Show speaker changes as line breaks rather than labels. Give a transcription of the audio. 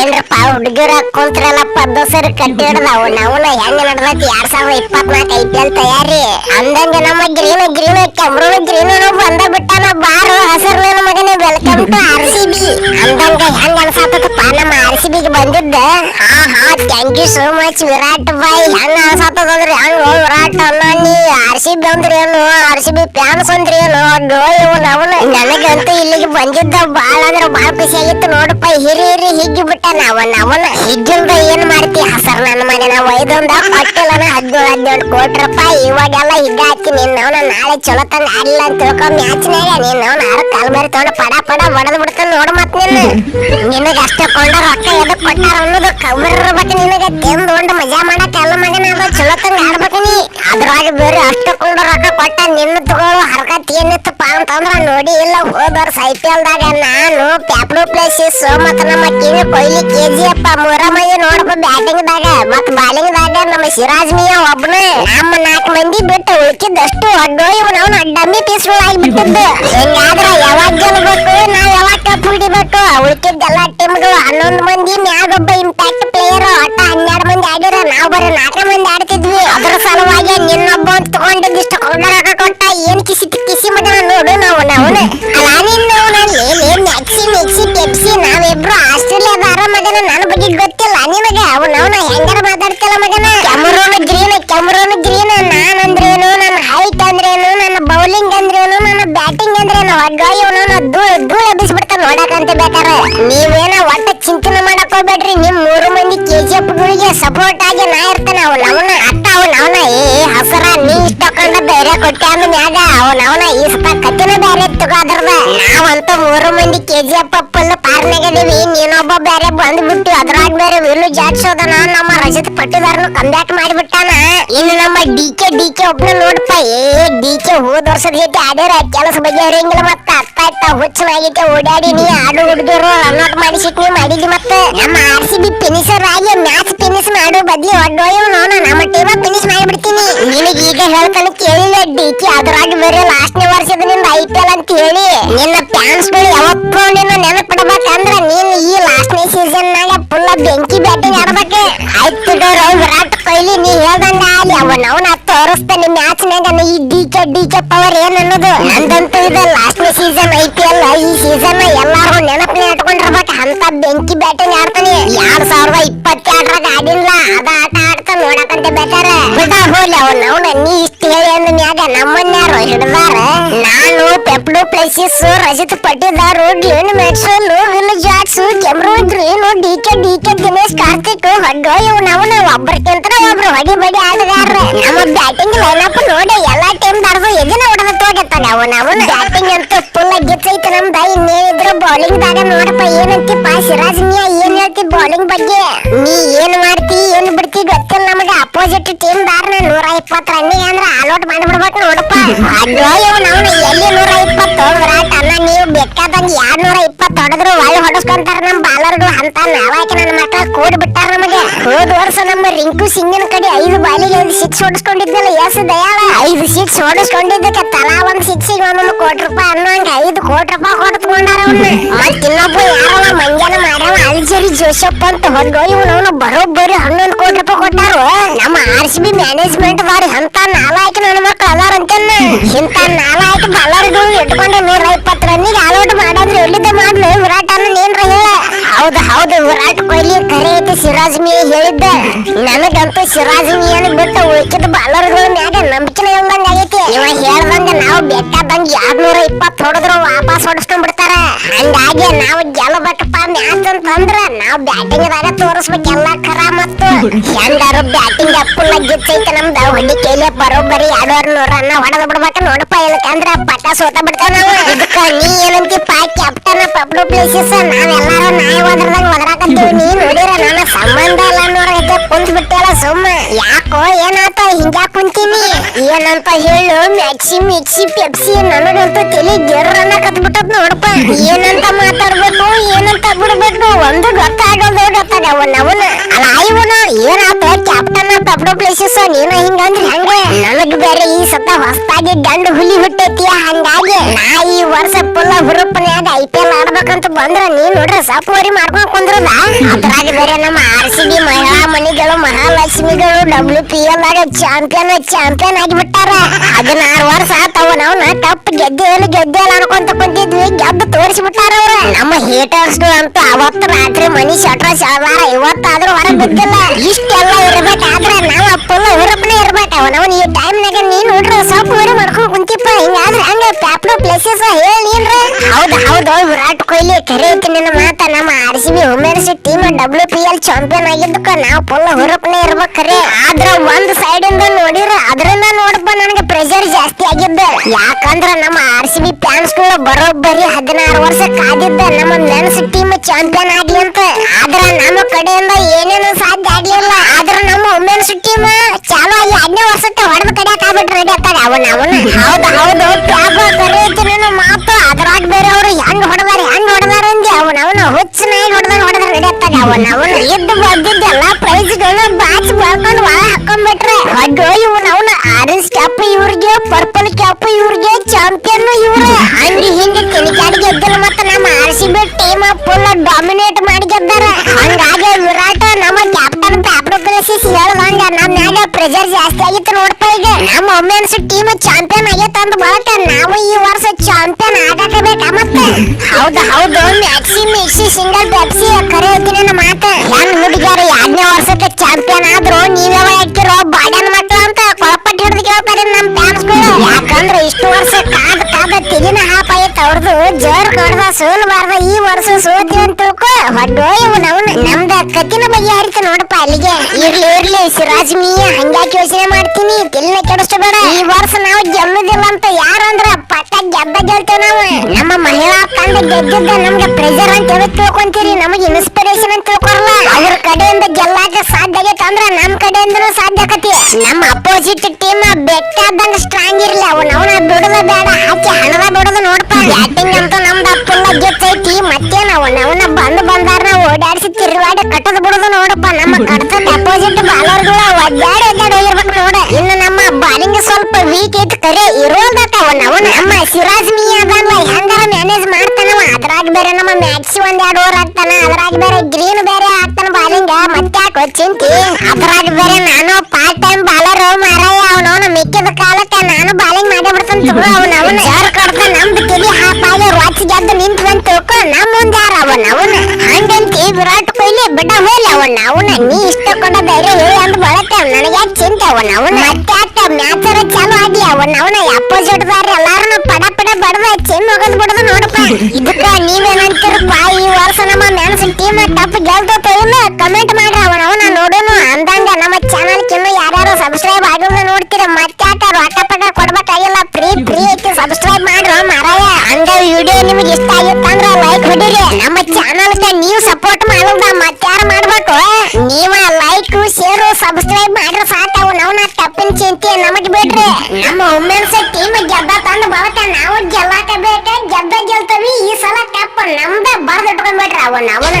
ಏನ್ರಪ್ಪ, ಹುಡುಗರ ಕುಂತ್ರಲ್ಲಪ್ಪ ದೋಸರು ಕಟ್ಟಿ ಹಿಡ್ದಾವು ನಾವುನ ಹೆಂಗ ನಡ್ದೈತಿ, ಎರಡ್ ಸಾವಿರದ ಇಪ್ಪತ್ನಾಲ್ಕು ಐ ಪಿ ಎಲ್ ತಯಾರಿ. ಅಂದಂಗ ನಮ್ಮ ಗ್ರೀನ್ ಗ್ರೀನ್ ಕೆಮ್ರೂನ್, ಗ್ರೀನ್ ಬಂದ ಬಿಟ್ಟಾನ, ಬಾರು ಹಸರು ನನ್ನ ಮಗನೇ welcome to R C B ಅಂದಂಗ ಹೆಂಗ ಅನ್ಸಾತಪ್ಪ ನಮ್ಮ ಆರ್ ಸಿ ಬಿಗೆ ಬಂದಿದ್ದ. ಹಾ ಹಾ thank you so much Virat boy. ಹೆಂಗ ಅನ್ಸಾತದ್ರಿ ಹೆಂಗ ವಿರಾಟ್ ಅಲ್ಲ ನೀ? ಆರ್ ಸಿ ಬಿ ಅಂದ್ರೆ ಏನು ಆರ್ ಸಿ ಬಿ ಫ್ಯಾನ್ಸ್ ಅಂದ್ರೆ ಏನು ಇವನ್ ಅವನ. ನನಗಂತೂ ಇಲ್ಲಿಗೆ ಬಂದಿದ್ದ ಬಾಳ ಅಂದ್ರೆ ಬಾಳ ಖುಷಿ ಆಗಿತ್ತು ನೋಡಪ್ಪ. ಹಿರಿ ಹಿರಿ ಹಿಗ್ಗಿ ಬಿಟ್ಟ ನಾವನ್ ಅವನ. ಹಿಗ್ಗಿಂದ ಏನ್ ಮಾಡ್ತಿ? ಹಸರ್ ನನ್ನ ಮಗನ ಐದೊಂದ ಕೊಟ್ಟಿಲ್ಲನ? ಹದಿನೇಳು ಹದಿನೇಳು ಕೋಟಿ ರೂಪಾಯಿ ಇವಾಗೆಲ್ಲ ಹಿಗ್ಗ ಹಾಕಿ ನಿನ್ನವನ ನಾಳೆ ಚಲೋ ತಂಗ ಆಡಿಲ್ಲ ಅಂತ ತಿಳ್ಕೊ ಮ್ಯಾಚ್ನಾಗ. ನಿನ್ನ ಆರು ಕಾಲ್ ಮಾರಿ ತಗೊಂಡು ಪಡ ಪಡ ಹೊಡೆದ್ ಬಿಡ್ತಾನ ನೋಡು ಮತ್ ನಿನ್ನ. ನಿನಗ ಅಷ್ಟೇ ಕೊಂಡ ರೊಕ್ಕ ಎದಕ್ ಕೊಟ್ಟಾರ ಅನ್ನೋದು ಬಗ್ಗೆ ನಿಮಗೆ ತಿಂದು ಉಂಡು ಮಜಾ ಮಾಡಕ್ ಎಲ್ಲ ಮಗನ ಅದು ಚಲೋ ತಂಗ ಆಡ್ಬೇಕು ಅದ್ರಾಗ ಬೇರೆ ಅಷ್ಟ ಕೊಂಡ ರೊಕ್ಕ ಕೊಟ್ಟ ನಿನ್ನ ತಗೊಳ್ಳೋ ಹರಕತ್ ಏನಿತ್ತಪ್ಪ ಅಂತಂದ್ರ ನೋಡಿ ಇಲ್ಲ, ಹೋದವ್ರ ಐ ಪಿ ಎಲ್ ದಾಗ ನಾನು ಪ್ಯಾಪ್ಲು ಪ್ಲೇಸಸ್ ಮತ್ತ ನಮ್ಮ ಕಿವಿ ಕೊಹ್ಲಿ ಕೆ ಜಿ ಅಪ್ಪ ಮೂರ ಮಂದಿ ನೋಡಪ್ಪ ಬ್ಯಾಟಿಂಗ್ ದಾಗ ಮತ್ತ ಬಾಲಿಂಗ್ ದಾಗ ನಮ್ಮ ಸಿರಾಜ್ ಮಿಯ ಒಬ್ಬನೇ ನಮ್ಮ ನಾಲ್ಕು ಮಂದಿ ಬಿಟ್ಟು ಉಳ್ಕಿದ್ದಷ್ಟು ಅಡ್ಡೋ ನಾವು ಅವನು ಡಮ್ಮಿ ಪೀಸ್ಗಳು ಆಗಿಬಿಟ್ಟಿದ್ದು ಹಿಂಗಾದ್ರ ಯಾವಾಗ ಗೆಲ್ಬೇಕು, ನಾವ್ ಯಾವಾಗ ಕಪ್ ಹಿಡಿಬೇಕು? ಉಳ್ಕಿದ್ದೆಲ್ಲ ಟೀಮ್ಗಳು ಹನ್ನೊಂದು ಮಂದಿ ಮ್ಯಾಗೊಬ್ಬ ಇಂಪ್ಯಾಕ್ಟ್ ಪ್ಲೇಯರ್ ಒಟ್ಟ ಬರೀ ನಾಲ್ಕು ಮಂದಿ ಆಡ್ತಿದ್ವಿ. ಅದರ ಸಲುವಾಗಿ ನಿನ್ನೊಬ್ಬ ಅಂತ ತಗೊಂಡಿದ್ದಿಷ್ಟ ಕೊಂಡ ರೊಕ್ಕ ಕೊಟ್ಟ ಏನ್ ಕಿಸಿ ಕಿಸಿ ಮದನ ನೋಡು ನಾವು ನಾವು. ಅಲ್ಲ ನಿನ್ನ ನಲ್ಲಿ ಮ್ಯಾಕ್ಸಿ ಮಿಕ್ಸಿ ಪೆಪ್ಸಿ, ನಾವಿಬ್ರು ಆಸ್ಟ್ರೇಲಿಯಾದಾರ ಮಗನ ನನ್ನ ಬಗ್ಗೆ ಗೊತ್ತಿಲ್ಲ. ನಿನಗೆ ಅವು ನಾವು ನಾ ಹೆಂಗಾರ ಮಾತಾಡ್ತಿಲ್ಲ ಮಗನ ಕೆಮರೂನ್ ಗ್ರೀನ್ ಕೆಮರೂನ್ ಗ್ರೀನ್, ನಾನ್ ಅಂದ್ರೇನು, ನನ್ನ ಹೈಟ್ ಅಂದ್ರೇನು, ನನ್ನ ಬೌಲಿಂಗ್ ಅಂದ್ರೇನು, ನನ್ನ ಬ್ಯಾಟಿಂಗ್ ಅಂದ್ರೇನು ಒಡ್ಡ ಇವನು ಧೂಳು, ಧೂಳ್ ಎಬ್ಬಿಸ್ಬಿಡ್ತಾನ ನೋಡಕಂತ ಬೇಕಾರೆ ನೀವೇನ ಒಟ್ಟ ಚಿಂತನೆ ಮಾಡಕ್ ಹೋಗ್ಬೇಡ್ರಿ. ನಿಮ್ ಮೂರು ಮಂದಿ ಕೆಜಿಎಫ್ ಗಳಿಗೆ ಸಪೋರ್ಟ್ ಆಗಿ ನಾ ಇರ್ತಾನ ಅವ್ನ ಅವನ ಅತ್ತ ಅವನ ಅವನ ಏ ಹಸರ ನೀ ಇಷ್ಟಕೊಂಡ ಕೊಟ್ಟೆ ಅಂದ ಮ್ಯಾಗ ಅವನ ಅವನ ಈ ಸತ ಕತ್ತಿನ ಬೇರೆ ತಗೋದ್ರದ ನಾವಂತೂ ಮೂರು ಮಂದಿ ಕೆಜಿಎಫ್ ಫುಲ್ ಪಾರ್ನಾಗದೀವಿ ನೀನೊಬ್ಬ ಬೇರೆ ಬಂದ್ಬಿಟ್ಟು ಅದ್ರಾಗ ಬೇರೆ ವಿಲು ಜಾಡ್ಸೋದನ ನಮ್ಮ ರಜತ್ ಪಟ್ಟಿದಾರನು ಕಂಬ್ಯಾಕ್ ಮಾಡಿಬಿಟ್ಟಾನ. ಇನ್ನು ನಮ್ಮ ಡಿ ಕೆ ಡಿ ಕೆ ಒಬ್ನ ನೋಡಪ್ಪ. ಏ, ಡಿ ಕೆ ಹೋದ ವರ್ಷದ ಜೊತೆ ಕೆಲಸ ಬಗ್ಗೆ ಹರಿಯಂಗಿಲ್ಲ ಮತ್ತ ಅತ್ತ ಇತ್ತ ಹುಚ್ಚನಾಗೈತೆ ಓಡಾಡಿ ನೀ ಆಡು ಹುಡುಗರು. ರನ್ಔಟ್ ಮಾಡಿಸಿಟ್ ನೀ ಮಾಡಿದಿ ಮತ್ತೆ? ನಮ್ಮ ಆರ್ ಸಿ ಬಿ ಫಿನಿಷರ್ ಆಗಿ ಮ್ಯಾಚ್ ಫಿನಿಶ್ ಮಾಡೋ ಬದ್ಲಿ ಒಡ್ಡೋಯ್ ನೋಡ ನಮ್ಮ ಟೀಮ ಫಿನಿಶ್ ಮಾಡಿಬಿಡ್ತೀನಿ. ನಿನಗೆ ಈಗ ಹೇಳ್ತಾನೆ ಡಿ ಕೆ ಅದ್ರಾಗ ಬೇರೆ ಲಾಸ್ಟ್ನೇ ವರ್ಷದ ನಿಂದ ಐ ಅಂತ ಹೇಳಿ ನಿನ್ನ ಫ್ಯಾನ್ಸ್ಗಳು ಯಾವತ್ತೂ ನಿನ್ನ ನೆನಪಿಡ್ಬೇಕಂದ್ರ ನೀನ್ ಈ ಲಾಸ್ಟ್ನೇ ಸೀಸನ್ ನಾಗ ಫುಲ್ ಬೆಂಕಿ ಬ್ಯಾಟಿಂಗ್ ಆಡ್ಬೇಕು. ಆಯ್ತು ವಿರಾಟ್ ಕೊಹ್ಲಿ, ನೀ ಹೇಳ್ದಂಗ ಅಲ್ಲಿ ಅವನ ಅವನ ತೋರಿಸ್ತಾನೆ ಮ್ಯಾಚ್ ನಾಗ ಈ D K D K power ಏನ್ ಅನ್ನೋದು. ನಂದಂತೂ ಇದು ಲಾಸ್ಟ್ನೇ ಸೀಸನ್ ಐ ಪಿ ಈ ಸೀಸನ್ ಎಲ್ಲಾರು ನೆನಪನೆ ಇಟ್ಕೊಂಡಿರ್ಬೇಕು. ಅಂತ ಬೆಂಕಿ ಬ್ಯಾಟಿಂಗ್ ಆಡ್ತಾನೆ. ಎರಡ್ ಸಾವಿರದ ಇಪ್ಪತ್ತೆರಡರಾಗ ಆಡಿಲ್ಲ. ಅದ ನೋಡಕಂತ ಬೇಕಾರ ಬಿಡ ಹೋಲಿ ಅವನ ಅವನ ನೀ ಇಷ್ಟ ಹೇಳಿ ಅಂದ ಮ್ಯಾಗ ನಮ್ಮನ್ಯಾರು ಹಿಡ್ದಾರ? ನಾನು Faf du Plessis, Rajat Patidar Glenn Maxwell Will Jacks Cameron Green D K D K, Dinesh, Karthik, ಹೊಡ್ಡೋ ಇವ್ನ ಅವನ ಒಬ್ಬರಿಗಿಂತ ಒಬ್ರು ಹೊಡಿ ಬಡಿ ಆಟಗಾರ ನಮ್ಮ ಬ್ಯಾಟಿಂಗ್ ಲೈನಪ್ ನೋಡಿ, ಎಲ್ಲಾ ಟೀಮ್ ದಾರ್ದು ಎದಿನ ಹೊಡೆದ ತೋಗತ್ತಾಗ ಅವನ ಅವನ ಬ್ಯಾಟಿಂಗ್ ಅಂತ ಫುಲ್ ಗಿಚ್ಚೈತೆ ನಮ್ದ. ಇನ್ನೇನಿದ್ರು ಬೌಲಿಂಗ್ ದಾಗ ನೋಡಪ್ಪ ಏನಂತಿಪ್ಪ ಸಿರಾಜ್ ಮಿಯಾ ಏನ್ ಹೇಳ್ತಿ ಬೌಲಿಂಗ್ ಬಗ್ಗೆ? ನೀ ಏನ್ ಮಾಡ್ತಿ, ಏನ್ ಬಿಡ್ತಿ ಗೊತ್ತಿಲ್ಲ ನಮಗ. ಅಪೋಸಿಟ್ ಟೀಮ್ ದಾರ್ನ ನೂರ ಇಪ್ಪತ್ತು ರನ್ನಿಗೆ ಅಂದ್ರ ಆಲ್ಔಟ್ ಮಾಡ್ಬಿಡ್ಬೇಕು ನೋಡಪ್ಪ ಅವನು ಎಲ್ಲಿ ನೂರ ಇಪ್ಪತ್ತು ವಿರಾಟ್ ಅನ್ನ ನೀವು ಬೇಕಾದಂಗ ಎರಡ್ ನೂರ ಇಪ್ಪತ್ತು ಹೊಡೆದ್ರು ಒಳ್ಳೆ ಹೊಡಸ್ಕೊಂತಾರ ನಮ್ ಬಾಲರ್ಗಳು ಅಂತ ನಾವಾಕೆ ನನ್ನ ಮಕ್ಕಳ ಕೂಡ್ ಬಿಟ್ಟಾರ ನಮಗೆ? ಹೋದ ವರ್ಷ ನಮ್ಮ ರಿಂಕು ಸಿಂಗಿನ ಕಡೆ ಐದು ಬಾಲಿಗೆ ಐದು ಸಿಕ್ಸ್ ಹೊಡಿಸ್ಕೊಂಡಿದ್ನಲ್ಲ, ಎಸ್ ದಯಾಳ. ಐದು ಸಿಕ್ಸ್ ಹೊಡಿಸ್ಕೊಂಡಿದ್ದಕ್ಕೆ ತಲಾ ಒಂದು ಸಿಕ್ಸಿಗೆ ಒಂದೊಂದು ಕೋಟಿ ರೂಪಾಯಿ ಅನ್ನೋ ಹಂಗೆ ಐದು ಕೋಟಿ ರೂಪಾಯಿ ಹೊಡೆದ್ಕೊಂಡಾರ ಅವ್ನು. ಮತ್ತಿನ್ನೊಬ್ಬ ಯಾರ ಮಂಜಾನ ಮಾಡ್ಯಾವ ಅಲ್ಜರಿ ಜೋಶಪ್ ಅಂತ ಹೊಡ್ಡೋ ಇವನು ಅವನು ಬರೋಬ್ಬರಿ ಹನ್ನೊಂದು ಕೋಟಿ ರೂಪಾಯಿ ಕೊಟ್ಟಾರು. ನಮ್ಮ ಆರ್ ಸಿ ಬಿ ಮ್ಯಾನೇಜ್ಮೆಂಟ್ ಬಾರಿ ಅಂತ ನಾಲಾಯಕ ನನ್ನ ಮಕ್ಳು ಅದಾರ ಅಂತೇನ. ಇಂತ ನಾಲಾಯಕ ಬಾಲರ್ಗಳು ಇಟ್ಕೊಂಡು ನೂರ ಇಪ್ಪತ್ತು ರನ್ನಿಗೆ ಆಲ್ಔಟ್ ಮಾಡಾದ್ರೆ ಎಲ್ಲಿದ್ದ ಮಾಡ್ಲು ವಿರಾಟ್ ಅನ್ನ ಏನ್ರ ಹೇಳ? ಹೌದು ಹೌದು, ವಿರಾಟ್ ಕೊಹ್ಲಿ ಕರೆ ಐತಿ ಸಿರಾಜ್ ಮೀ ಹೇಳಿದ್ದ. ನನಗಂತೂ ಸಿರಾಜ್ ಮಿಯನ್ ಬಿಟ್ಟು ಉಳಿಕಿದ ಬಾಲರ್ಗಳ ಮ್ಯಾಗ ನಂಬಿಕೆನ ಇಲ್ದಂಗ ಆಗೈತಿ. ಇವ ಹೇಳ್ದಂಗ ನಾವು ಬೇಕಾದಂಗ ಎರಡ್ನೂರ ಇಪ್ಪತ್ತು ಹೊಡೆದ್ರು ವಾಪಸ್ ಹೊಡಿಸ್ಕೊಂಡ್ಬಿಡ್ತಾರ. ಹಂಗಾಗಿ ನಾವು ಗೆಲ್ಲಬೇಕಪ್ಪ ಮ್ಯಾಚ್ ಅಂತಂದ್ರ ನಾವು ಬ್ಯಾಟಿಂಗ್ ದಾಗ ತೋರಿಸ್ಬೇಕು ಎಲ್ಲ ಖರ ಮತ್ತು. ಹೆಂಗಾರು ಬ್ಯಾಟಿಂಗ್ ಫುಲ್ ಗಿಚ್ಚೈತೆ ನಮ್ದು ಹೊಡಿ ಕೈಲಿ ಬರೋಬ್ಬರಿ ಎರಡೂವರೆ ನೂರ ರನ್ನ ಹೊಡೆದ್ ಬಿಡ್ಬೇಕ ನೋಡಪ್ಪ ಇಲ್ಲಕಂದ್ರ ಪಟ ಸೋತ ಬಿಡ್ತಾವ ನಾವು ಇದಕ್ಕ ನೀ ಏನಂತಿಪ್ಪ ಕ್ಯಾಪ್ಟನ್ ಪಬ್ಲು ಪ್ಲೇಸಸ್ ನಾವೆಲ್ಲಾರು ನಾಯಿ ಒದ್ರದಂಗ ಒದರಾಕತ್ತೀವಿ ನೀ ನೋಡಿರ ನನ್ನ ಸಂಬಂಧ ಇಲ್ಲ ಅನ್ನೋರ್ಗೈತೆ ಕುಂತ್ ಬಿಟ್ಟಲ್ಲ ಸುಮ್ಮ ಯಾಕೋ ಏನಾತ ಹಿಂಗ್ಯಾ ಕುಂತೀನಿ ಏನಂತ ಹೇಳು ಮ್ಯಾಕ್ಸಿ ಮಿಕ್ಸಿ ಪೆಪ್ಸಿ ನನಗಂತೂ ತಲೆ ಗೆರ್ರನ್ನ ಕತ್ಬಿಟ್ಟದ್ ನೋಡಪ್ಪ ಏನಂತ ಮಾತಾಡ್ಬೇಕು ಏನಂತ ಬಿಡ್ಬೇಕು ಒಂದು ಗೊತ್ತಾಗೋದು ಗೊತ್ತಾಗ ಅವನ ಅವನ ಅಲ್ಲ ಇವನ ಏನಾತ ಕ್ಯಾಪ್ಟನ್ ಆಫ್ ಪ್ಲೇಸ್ ಪ್ಲೇಸಸ್ ನೀನ ಹಿಂಗಂದ್ರೆ ಹೆಂಗೆ? ನನಗ್ ಬೇರೆ ಈ ಸತ ಹೊಸದಾಗಿ ಗಂಡು ಹುಲಿ ಹುಟ್ಟೈತಿಯ ಹಂಗಾಗಿ? ನಾ ಈ ವರ್ಷ ಫುಲ್ ಹುರುಪನ್ಯಾಗ ಐ ಪಿ ಎಲ್ ಆಡ್ಬೇಕಂತ ಬಂದ್ರ ನೀನ್ ನೋಡ್ರಿ ಸಪೋರಿ ಮಾಡ್ಕೊಂಡ್ ಕುಂದ್ರದ ಅದ್ರಾಗ ಬೇರೆ ನಮ್ಮ ಆರ್ ಸಿ ಬಿ ಮಹಿಳಾ ಮಣಿಗಳು ಮಹಾಲಕ್ಷ್ಮಿಗಳು ಡಬ್ಲ್ಯೂ ಪಿ ಎಲ್ ಆಗ ಚಾಂಪಿಯನ್ ಚಾಂಪಿಯನ್ ಆಗಿಬಿಟ್ಟಾರ. ಹದಿನಾರು ವರ್ಷ ಆತವ ನಾವು ಕಪ್ ಗೆದ್ದೆ ಇಲ್ಲ ಗೆದ್ದೆ ಇಲ್ಲ ಅನ್ಕೊಂತ ಕುಂತಿದ್ವಿ, ಗೆದ್ದು ತೋರಿಸ್ಬಿಟ್ಟಾರ ಅವ್ರ. ನಮ್ಮ ಹೇಟರ್ಸ್ ಅಂತ ಅವತ್ತು ರಾತ್ರಿ ಮನಿ ಶಟ್ರ ಶಾಲಾರ ಇವತ್ತಾದ್ರೂ ಹೊರಗೆ ಬಿದ್ದಿಲ್ಲ. ಇಷ್ಟೆಲ್ಲ ಇರ್ಬೇಕಾದ್ರೆ ನಾವು ಫುಲ್ ಹುರುಪನೆ ಇರ್ಬೇಕವ ನಾವು ಈ ಟೈಮ್ನಾಗ ನೀನ್ ನೋಡ್ರಿ ಸ್ವಲ್ಪ ಊರಿ ಮಾಡ್ಕೊಂಡ್ ಕುಂತಿಪ್ಪ. ಹಿಂಗಾದ್ರೆ ಹಂಗ ಪ್ಯಾಪ್ಲೋ ಪ್ಲೇಸಸ್ ಹೇಳೀನ್ರಿ ಹೌದು ಹೌದು ವಿರಾಟ್ ಕೊಹ್ಲಿ ಕರೆ ಐತಿ ನಿನ್ನ ಮಾತ. ನಮ್ಮ R C B women's team W P L champion ಆಗಿದ್ದಕ್ಕ ನಾವು ಫುಲ್ ಹುರುಪನೆ ಇರ್ಬೇಕ್ರಿ. ಆದ್ರ ಒಂದ್ ಸೈಡ್ ಇಂದ ನೋಡಿರ, ಅದರಿಂದ ನೋಡಪ್ಪ ನನಗೆ ಪ್ರೆಷರ್ ಜಾಸ್ತಿ ಆಗಿದ್ದ. ಯಾಕಂದ್ರ ನಮ್ಮ ಆರ್ ಸಿ ಬಿ ಫ್ಯಾನ್ಸ್ಗಳು ಬರೋಬ್ಬರಿ ಹದಿನಾರು ವರ್ಷ ಕಾದಿದ್ದ ನಮ್ಮ ಮೆನ್ಸ್ ಟೀಮ್ ಚಾಂಪಿಯನ್ ಆಗ್ಲಿ ಅಂತ. ಆದ್ರ ನಮ್ಮ ಕಡೆಯಿಂದ ಏನೇನು ಸಾಧ್ಯ ಆಗ್ಲಿಲ್ಲ. ಆದ್ರ ನಮ್ಮ ವುಮೆನ್ಸ್ ಟೀಮ್ ಚಾಲು ಆಗಿ ಎರಡನೇ ವರ್ಷಕ್ಕೆ ಹೊಡೆದ ಕಡೆ ಆಗ್ಬಿಟ್ಟು ರೆಡಿ ಆಗ್ತಾರೆ ಅವನ ಅವನ. ಹೌದು ಹೌದು ರೆಡಿ ಆಗ್ತಾರೆ ಅವನ ಅವನ ಎದ್ದು ಬಂದಿದ್ದೆಲ್ಲ ಪ್ರೈಸ್ಗಳನ್ನ ಬಾಚಿ ಬರ್ಕೊಂಡು ಒಳ ಹಾಕೊಂಡ್ಬಿಟ್ರೆ. ಅಡ್ಡೋ ಇವನ್ ಅವನ ಆರೆಂಜ್ ಕ್ಯಾಪ್ ಇವ್ರಿಗೆ, ಪರ್ಪಲ್ ಕ್ಯಾಪ್ ಇವ್ರಿಗೆ ಚಾಂಪಿಯನ್ ಇವ್ರು. ಹಂಗೆ ಹಿಂಗೆ ಕಿಣಿಕಾಡಿ ಗೆದ್ದಲ್ಲ ಮತ್ತೆ ನಮ್ಮ R C B team full dominate ಮಾಡಿ ಗೆದ್ದಾರ. ಹಂಗಾಗಿ ವಿರಾಟ್ ನಮ್ಮ ಕ್ಯಾಪ್ಟನ್ ಪ್ಯಾಪ್ರೋಕ್ರೆಸಿಸ್ ಹೇಳ್ದಂಗ ನಮ್ಮ ಮ್ಯಾಗ ಪ್ರೆಷರ್ ಜಾಸ್ತಿ ಆಗಿತ್ತು ನೋಡ್ಪ ಈಗ ನಮ್ಮ ವುಮೆನ್ಸ್ ಟೀಮ್ ಚಾಂಪಿಯನ್ ಆಗೈತೆ ಅಂದ ಬಳಕ. ನಾವು ಈ ವರ್ಷ ಚಾಂಪಿಯನ್ ಆಗಬೇಕ ಮತ್ತೆ ಹೌದು ಹೌದು ಮ್ಯಾಕ್ಸಿ ಮಿಕ್ಸಿ ಸಿಂಗಲ್ ಪೆಪ್ಸಿ ಕರೆ ಹೇಳ್ತೀನಿ ನಮ್ಮ ಮಾತ. ಹೆಂಗ್ ಹುಡುಗಿಯರು ಎರಡನೇ ವರ್ಷಕ್ಕೆ ಚಾಂಪಿಯನ್ ಆದ್ರು ನೀವ್ಯಾವ ಹಾಕಿರೋ ಬಾಡ್ಯಾನ ಮಕ್ಕಳು ಅಂತ ಕೊಳಪಟ್ಟು ಹಿಡಿದು ಕೇಳ್ತಾರೆ ನಮ್ಮ ಫ್ಯಾನ್ಸ್ಗಳು ಯಾಕಂದ್ರೆ ಇಷ್ಟು ವರ್ಷ ಕಾದ ಕಾದ ತೆಗಿನ ಆಯ್ತು ಅವ್ರದ್ದು ಜೋರ್ ಕಡ್ದ ಸೋಲ್ಬಾರ್ದ ಈ ವರ್ಷ ಸೋತಿ ಅಂತ ತಿಳ್ಕೊ. ಹೊಡ್ಡೋ ಇವು ನವ್ನ ನಮ್ದ ಕತ್ತಿನ ಬಗ್ಗೆ ಹರಿತ ನೋಡಪ್ಪ ಅಲ್ಲಿಗೆ. ಇರ್ಲಿ ಇರ್ಲಿ ಸಿರಾಜ್ ಮೀಯ ಹಂಗಾಕಿ ಯೋಚನೆ ಮಾಡ್ತೀನಿ. ತಿನ್ನ ಕೆಡಿಸ್ಬೇಡ ಈ ವರ್ಷ ನಾವು ಗೆಲ್ಲುದಿಲ್ಲ ಅಂತ ಯಾರಂದ್ರ ಪಟ್ಟ ಗೆದ್ದ ಗೆಲ್ತೇವ್ ನಾವು. ನಮ್ಮ ಮಹಿಳಾ ತಂಡ ಗೆದ್ದಿದ್ದ ನಮ್ಗೆ ಪ್ರೆಜರ್ ಅಂತ ಹೇಳಿ ತಿಳ್ಕೊಂತೀರಿ. ನಮಗೆ ಇನ್ಸ್ಪಿರೇಷನ್ ಅಂತ ತಿಳ್ಕೊರಲ್ಲ ಅದ್ರ ಕಡೆಯಿಂದ ಗೆಲ್ಲಾಕ ಸಾಧ್ಯ ಆಗೈತೆ ಅಂದ್ರ ಕಡೆಯಿಂದನೂ ಸಾಧ್ಯ ಕತಿ ನಮ್ಮ ಅಪೋಸಿಟ್ ಟೀಮ್ ಬೆಟ್ಟ ಆದಂಗ ಸ್ಟ್ರಾಂಗ್ ಇರ್ಲಿ. ಅವನ ಅವನ ಬಿಡುದ ಬೇಡ. ಹಾಕಿ ಹಣದ ಬಿಡುದ ನೋಡಪ್ಪ ಬ್ಯಾಟಿಂಗ್ ಅಂತ ನಮ್ದು ಅಪ್ಪನ ಗೆಚ್ಚೈತಿ ಮತ್ತೇನ ಅವನ ಅವನ ಬಂದ್ ಬಂದಾರ ನಾವು ಓಡಾಡಿಸಿ ತಿರುವಾಡಿ ಕಟ್ಟದ ಬಿಡದ ನೋಡಪ್ಪ. ನಮ್ಮ ಕಟ್ಟದ ಅಪೋಸಿಟ್ ಬಾಲರ್ಗಳು ಒದ್ದಾಡಿ ಒದ್ದಾಡಿ ಹೋಗಿರ್ಬೇಕು ನೋಡ. ಇನ್ನು ನಮ್ಮ ಬಾಲಿಂಗ್ ಸ್ವಲ್ಪ ವೀಕ್ ಐತಿ ಕರೆ. ಇರೋದಕ್ಕ ಅವನ ಅವನ. ನಮ್ಮ ಸಿರಾಜ್ ಮೀ ಅದಲ್ಲ ಹೆಂಗಾರ ಮ್ಯಾನೇಜ್ ಮಾಡ್ತಾನವ ಅದ್ರಾಗ ಬೇರೆ ನಮ್ಮ ಮ್ಯಾಕ್ಸಿ ಒಂದ್ ಎರಡು ಓವರ್ ಹಾಕ್ತಾನ. ಅದ್ರಾಗ ಬೇರೆ ಗ್ರೀನ್ ಬೇರೆ ಹಾಕ್ತಾನ ಬಾಲಿಂಗ್ ಮತ್ತೆ ಚಿಂತಿ? ಅದ್ರಾಗ ಬೇರೆ ನಾನು ಪಾರ್ಟ್ ಟೈಮ್ ಬಾಲರ್ ಮಾರಾಯ ಅವನವನ ಮಿಕ್ಕಿದ ಕಾಲಕ್ಕೆ ನಾನು ಬಾಲಿಂಗ್ ಮಾಡೇ ಬಿಡ್ತಾನೆ ತಗೋ, ಅವನ ಅವನ ಯಾರು ಕಡ್ದ ನಮ್ದು ತಲಿ ಹಾಪಾಗಿ ವಾಚ್ ಗೆದ್ದು ನಿಂತು ತಿಳ್ಕೊ ನಮ್ಮ ಮುಂದೆ ಯಾರ ಅವನ ಅವನ? ಹಂಗಂತಿ ವಿರಾಟ್ ಕೊಹ್ಲಿ ಬಿಡ ಹೋಗ್ಲಿ ಅವನ ಅವನ. ನೀ ಇಷ್ಟಕೊಂಡ ಧೈರ್ಯ ಹೇಳಿ ಅಂದ್ ಬಳತ್ತೆ ನನಗೆ ಚಿಂತೆ ಅವನ ಅವನ? ಮತ್ತೆ ಮ್ಯಾಚರ ಚಾಲು ಆಗಿ ಅವನ ಅವನ? ಅಪೋಸಿಟ್ ದಾರ ಎಲ್ಲಾರು ಪಡ ಪಡ ಬಡದ ಚೆನ್ ಹೋಗೋದ್ ಬಿಡದ ನೋಡಪ್ಪ ಇದಕ್ಕ ನೀವೇನಂತೀರಪ್ಪ ಈ ವರ್ಷ ನಮ್ಮ ಮ್ಯಾನ್ಸ್ ಟೀಮ್ ಟಪ್ ಗೆಲ್ತೋ ಇಲ್ಲ ಕಮೆಂಟ್ ಮಾಡ್ರಿ ಅವನ ಅವನ ನೋಡೋನು ಅಂದಂಗ ನಮ್ಮ ಚಾನಲ್ ಕಿನ್ನು ಯಾರ್ಯಾರು ಸಬ್ಸ್ಕ್ರೈಬ್ ಆಗಿಲ್ಲ ನಮ್ಮ ಉಮ್ಮೆನ್ ಟೀಮ್ ಗೆದ್ದ ತಂದು ಬದಕ ನಾವು ಗೆಲ್ಲಾಕ ಬೇಕ, ಗೆದ್ದ ಗೆಲ್ತವಿ. ಈ ಸಲ ಕಪ್ಪ ನಮ್ದ ಬರ್ದ ಇಟ್ಕೊಂಡ್ಬಿಟ್ರ ಅವನ ಅವನ